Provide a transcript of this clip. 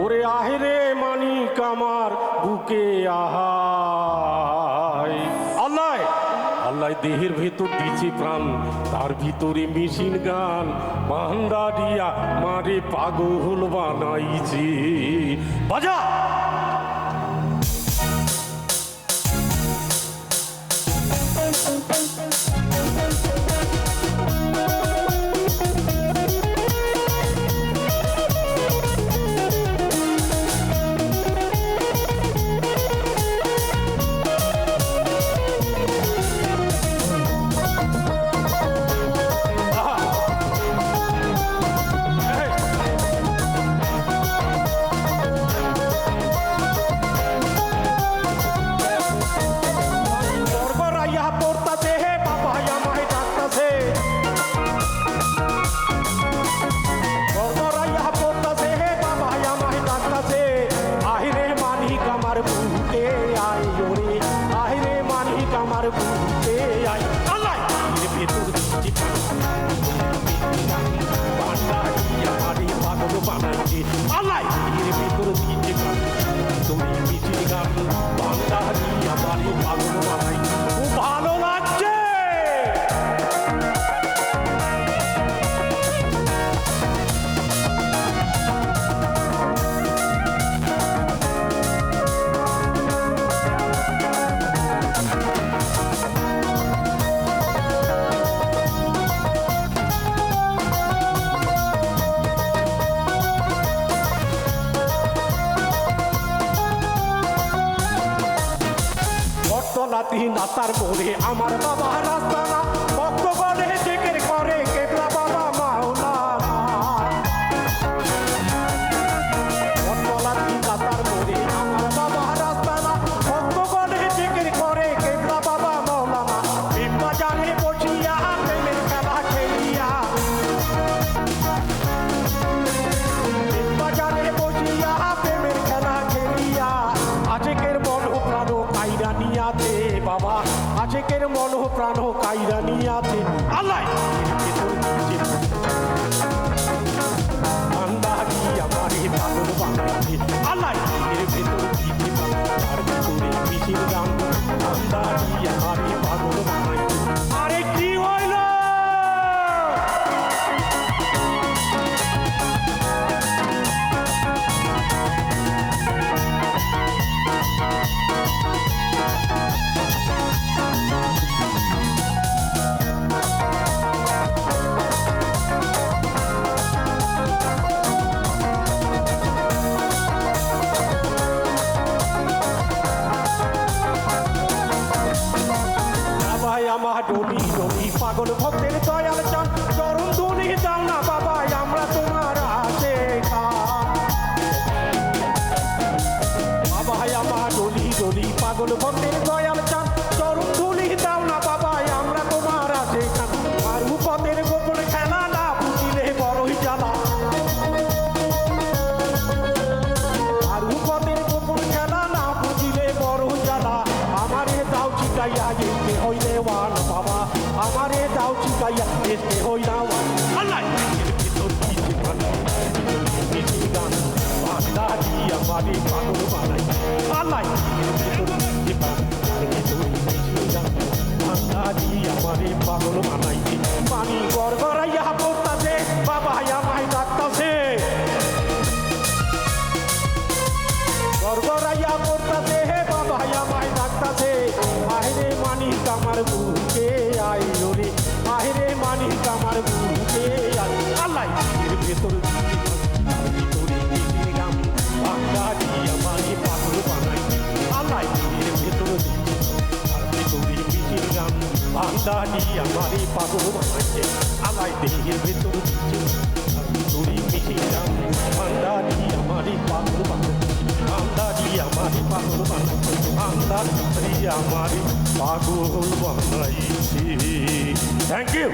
ওরে আহেরে মানিক আমার বুকে আহাই আল্লাহ আল্লাহ দেহের ভেতর দিছে প্রাণ, তার ভিতরে মেশিন গান বান্দারিয়া মারে পাগল বানাইছে। বাজা! বান্দারি আমারে পাগল বটতলাতি নাতার করে আমার বাবা রাস্তানা মন প্রাণ কাইরা আছে আল্লাহ! আমার ডলি ডলি পাগল ভক্তের দয়াল চান। চরণ ধনি দাও না বাবাই, আমরা তোমার আছে বাবাই, আমার ডলি ডলি পাগল ভক্তের দয়াল চান। চিকাইয়া যেতে হইলে ওয়ান বাবা আমারে দাও চিকাইয়া যেতে হইলা ওয়ান আল্লাহ আমারে পাগল বানাই আল্লাহ আমারে পাগল বানাই পানি গড়গড়াইয়া পড়তাছে বুকে আই আল্লাহ এর গাম বাংলাটি আমারে পাগল বানাই দিকে গাম বাংলাটি আমারে পাগল বানাইছে আল্লাহ দেহের ভেতর গাম বাংলাটি আমারে পাগল বানাইছে আন্দারি আমারে পাগল পাগল বানাইছে থ্যাংক ইউ